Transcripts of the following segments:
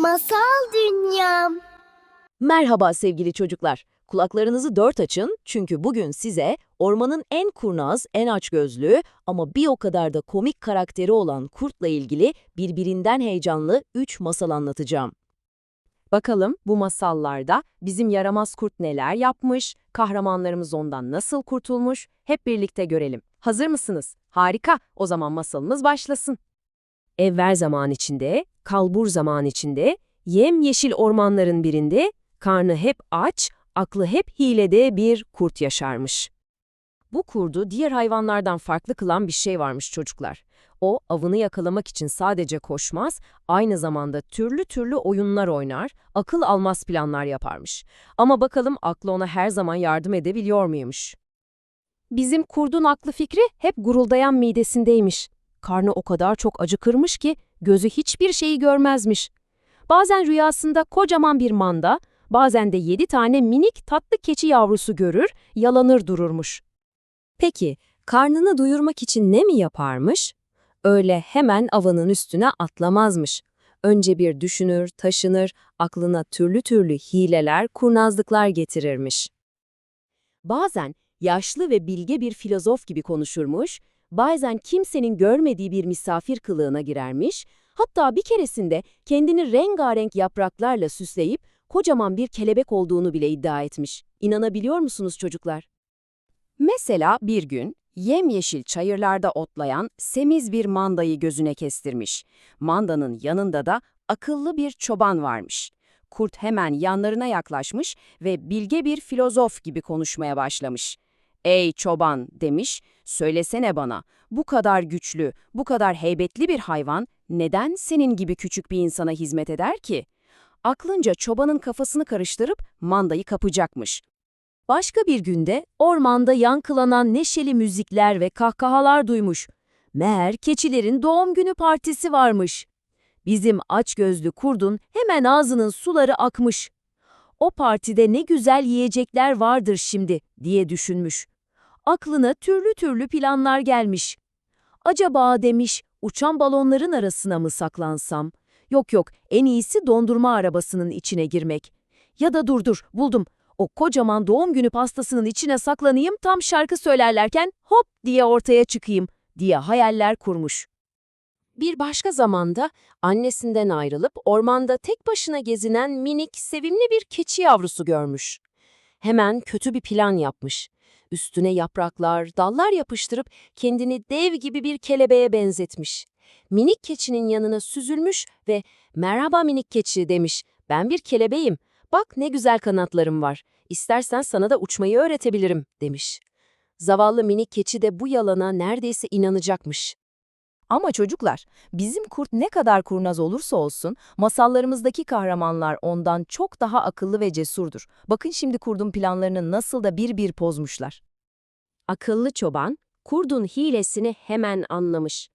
Masal Dünyam Merhaba sevgili çocuklar. Kulaklarınızı dört açın çünkü bugün size ormanın en kurnaz, en açgözlü ama bir o kadar da komik karakteri olan kurtla ilgili birbirinden heyecanlı üç masal anlatacağım. Bakalım bu masallarda bizim yaramaz kurt neler yapmış, kahramanlarımız ondan nasıl kurtulmuş hep birlikte görelim. Hazır mısınız? Harika, o zaman masalımız başlasın. Evvel zaman içinde, kalbur zaman içinde, yemyeşil ormanların birinde, karnı hep aç, aklı hep hilede bir kurt yaşarmış. Bu kurdu diğer hayvanlardan farklı kılan bir şey varmış çocuklar. O, avını yakalamak için sadece koşmaz, aynı zamanda türlü türlü oyunlar oynar, akıl almaz planlar yaparmış. Ama bakalım aklı ona her zaman yardım edebiliyor muymuş? Bizim kurdun aklı fikri hep guruldayan midesindeymiş. Karnı o kadar çok acıkırmış ki gözü hiçbir şeyi görmezmiş. Bazen rüyasında kocaman bir manda, bazen de yedi tane minik tatlı keçi yavrusu görür, yalanır dururmuş. Peki, karnını duyurmak için ne mi yaparmış? Öyle hemen avının üstüne atlamazmış. Önce bir düşünür, taşınır, aklına türlü türlü hileler, kurnazlıklar getirirmiş. Bazen yaşlı ve bilge bir filozof gibi konuşurmuş, bazen kimsenin görmediği bir misafir kılığına girermiş, hatta bir keresinde kendini rengarenk yapraklarla süsleyip kocaman bir kelebek olduğunu bile iddia etmiş. İnanabiliyor musunuz çocuklar? Mesela bir gün yemyeşil çayırlarda otlayan semiz bir mandayı gözüne kestirmiş. Mandanın yanında da akıllı bir çoban varmış. Kurt hemen yanlarına yaklaşmış ve bilge bir filozof gibi konuşmaya başlamış. ''Ey çoban'' demiş, ''söylesene bana, bu kadar güçlü, bu kadar heybetli bir hayvan neden senin gibi küçük bir insana hizmet eder ki?'' Aklınca çobanın kafasını karıştırıp mandayı kapacakmış. Başka bir günde ormanda yankılanan neşeli müzikler ve kahkahalar duymuş. Meğer keçilerin doğum günü partisi varmış. Bizim açgözlü kurdun hemen ağzının suları akmış. O partide ne güzel yiyecekler vardır şimdi diye düşünmüş. Aklına türlü türlü planlar gelmiş. Acaba demiş uçan balonların arasına mı saklansam? Yok yok en iyisi dondurma arabasının içine girmek. Ya da dur dur buldum. O kocaman doğum günü pastasının içine saklanayım tam şarkı söylerlerken hop diye ortaya çıkayım diye hayaller kurmuş. Bir başka zamanda annesinden ayrılıp ormanda tek başına gezinen minik, sevimli bir keçi yavrusu görmüş. Hemen kötü bir plan yapmış. Üstüne yapraklar, dallar yapıştırıp kendini dev gibi bir kelebeğe benzetmiş. Minik keçinin yanına süzülmüş ve ''Merhaba minik keçi'' demiş. ''Ben bir kelebeğim. Bak ne güzel kanatlarım var. İstersen sana da uçmayı öğretebilirim.'' demiş. Zavallı minik keçi de bu yalana neredeyse inanacakmış. Ama çocuklar, bizim kurt ne kadar kurnaz olursa olsun, masallarımızdaki kahramanlar ondan çok daha akıllı ve cesurdur. Bakın şimdi kurdun planlarını nasıl da bir bir pozmuşlar. Akıllı çoban, kurdun hilesini hemen anlamış.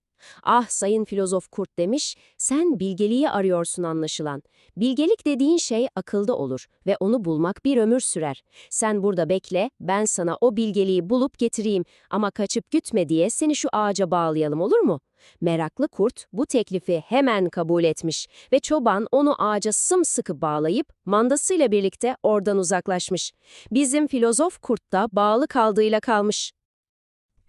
Ah sayın filozof kurt demiş, sen bilgeliği arıyorsun anlaşılan. Bilgelik dediğin şey akılda olur ve onu bulmak bir ömür sürer. Sen burada bekle, ben sana o bilgeliği bulup getireyim ama kaçıp gitme diye seni şu ağaca bağlayalım olur mu? Meraklı kurt bu teklifi hemen kabul etmiş ve çoban onu ağaca sımsıkı bağlayıp mandasıyla birlikte oradan uzaklaşmış. Bizim filozof kurt da bağlı kaldığıyla kalmış.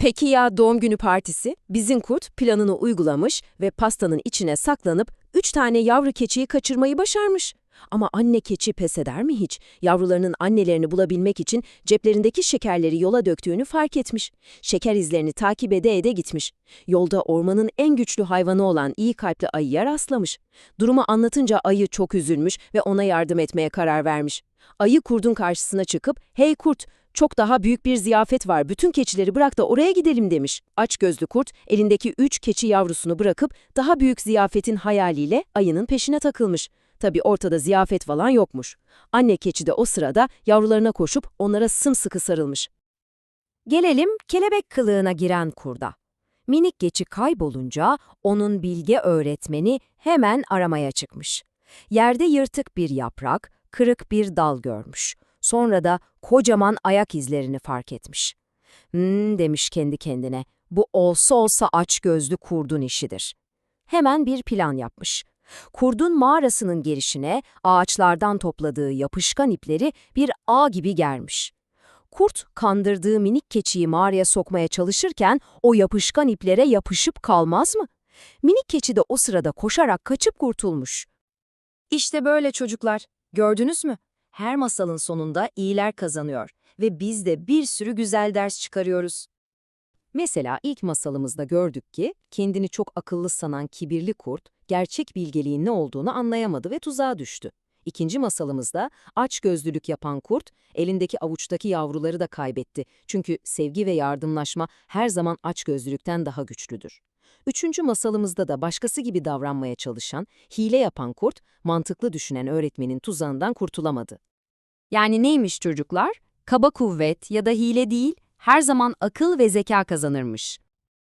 Peki ya doğum günü partisi? Bizim kurt planını uygulamış ve pastanın içine saklanıp üç tane yavru keçiyi kaçırmayı başarmış. Ama anne keçi pes eder mi hiç? Yavrularının annelerini bulabilmek için ceplerindeki şekerleri yola döktüğünü fark etmiş. Şeker izlerini takip ede ede gitmiş. Yolda ormanın en güçlü hayvanı olan iyi kalpli ayıya rastlamış. Durumu anlatınca ayı çok üzülmüş ve ona yardım etmeye karar vermiş. Ayı kurdun karşısına çıkıp, ''Hey kurt, çok daha büyük bir ziyafet var, bütün keçileri bırak da oraya gidelim demiş. Aç gözlü kurt, elindeki üç keçi yavrusunu bırakıp daha büyük ziyafetin hayaliyle ayının peşine takılmış. Tabi ortada ziyafet falan yokmuş. Anne keçi de o sırada yavrularına koşup onlara sımsıkı sarılmış. Gelelim kelebek kılığına giren kurda. Minik keçi kaybolunca onun bilge öğretmeni hemen aramaya çıkmış. Yerde yırtık bir yaprak, kırık bir dal görmüş. Sonra da kocaman ayak izlerini fark etmiş. Hmm demiş kendi kendine, bu olsa olsa aç gözlü kurdun işidir. Hemen bir plan yapmış. Kurdun mağarasının girişine ağaçlardan topladığı yapışkan ipleri bir ağ gibi germiş. Kurt kandırdığı minik keçiyi mağaraya sokmaya çalışırken o yapışkan iplere yapışıp kalmaz mı? Minik keçi de o sırada koşarak kaçıp kurtulmuş. İşte böyle çocuklar. Gördünüz mü? Her masalın sonunda iyiler kazanıyor ve biz de bir sürü güzel ders çıkarıyoruz. Mesela ilk masalımızda gördük ki kendini çok akıllı sanan kibirli kurt gerçek bilgeliğin ne olduğunu anlayamadı ve tuzağa düştü. İkinci masalımızda açgözlülük yapan kurt elindeki avuçtaki yavruları da kaybetti. Çünkü sevgi ve yardımlaşma her zaman açgözlülükten daha güçlüdür. Üçüncü masalımızda da başkası gibi davranmaya çalışan, hile yapan kurt, mantıklı düşünen öğretmenin tuzağından kurtulamadı. Yani neymiş çocuklar? Kaba kuvvet ya da hile değil, her zaman akıl ve zeka kazanırmış.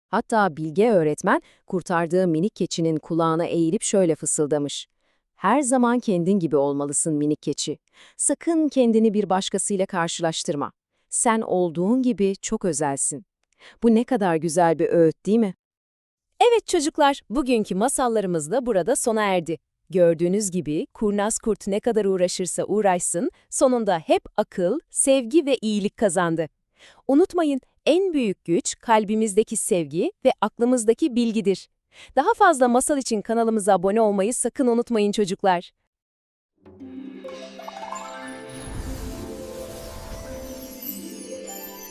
Hatta Bilge öğretmen kurtardığı minik keçinin kulağına eğilip şöyle fısıldamış. Her zaman kendin gibi olmalısın minik keçi. Sakın kendini bir başkasıyla karşılaştırma. Sen olduğun gibi çok özelsin. Bu ne kadar güzel bir öğüt değil mi? Evet çocuklar, bugünkü masallarımız da burada sona erdi. Gördüğünüz gibi kurnaz kurt ne kadar uğraşırsa uğraşsın, sonunda hep akıl, sevgi ve iyilik kazandı. Unutmayın, en büyük güç kalbimizdeki sevgi ve aklımızdaki bilgidir. Daha fazla masal için kanalımıza abone olmayı sakın unutmayın çocuklar.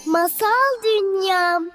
Masal Dünyam